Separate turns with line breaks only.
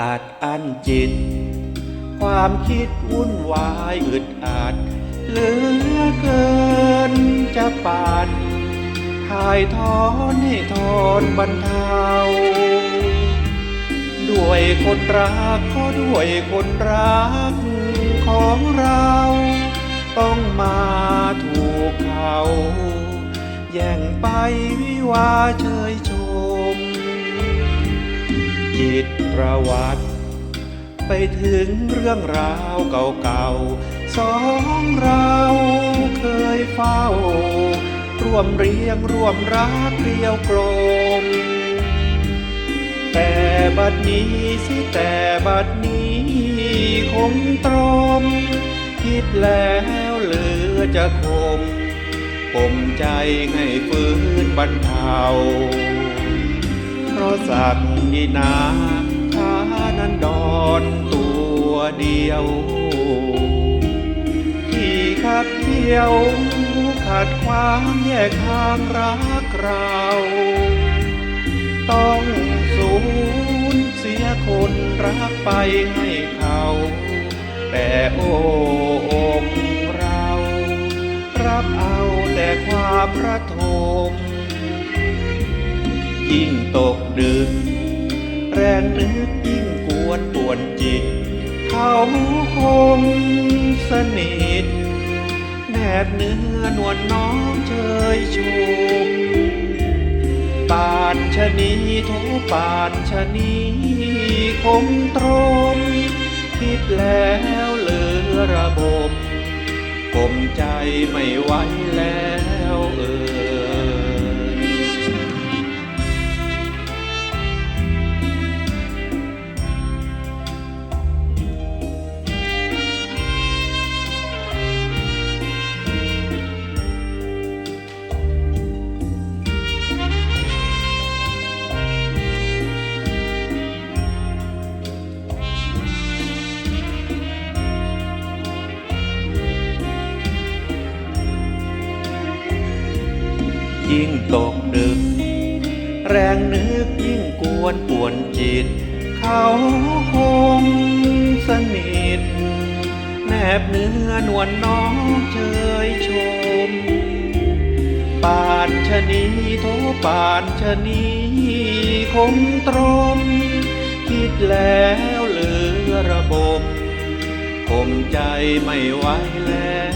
อัดอั้นจิต ความคิดวุ่นวายอึดอัดเหลือเกินจะปานถ่ายทอนให้ทอนบรรเทา ด้วยคนรักก็ด้วยคนรักของเรา ต้องมาถูกเขา แย่งไปวิวาเชยชม จิตประวัติ ไปถึงเรื่องราวเก่าๆสองเราเคยเฝ้า ร่วมเรียงร่วมรักเรียวกลม แต่บัดนี้สิแต่บัดนี้คงตรม คิดแล้วเหลือจะคมปมใจให้ฟื้นบรรเทา ราะสักดินาขานั้นดอนตัวเดียว ที่ขัดเที่ยวขัดความแยกทางรักเรา ต้องสูญเสียคนรักไปให้เขา แต่โอ้อกเรา รับเอาแต่ความระทม ยิ่งตกดึก แรงนึกยิ่งกวนปวนจิต เขาคงสนิทแนบเนื้อนวลน้องเชยชมปานชะนีโทปานชะนีคมตรมคิดแล้วเหลือระบมผมใจไม่ ยิ่งตกดึก แรงนึกยิ่งกวนปวนจิต เขาคงสนิท แนบเนื้อนวลน้องเชยชม ปานชะนีโทปานชะนีคงตรม คิดแล้วเหลือระบมผมใจไม่ไหวแล้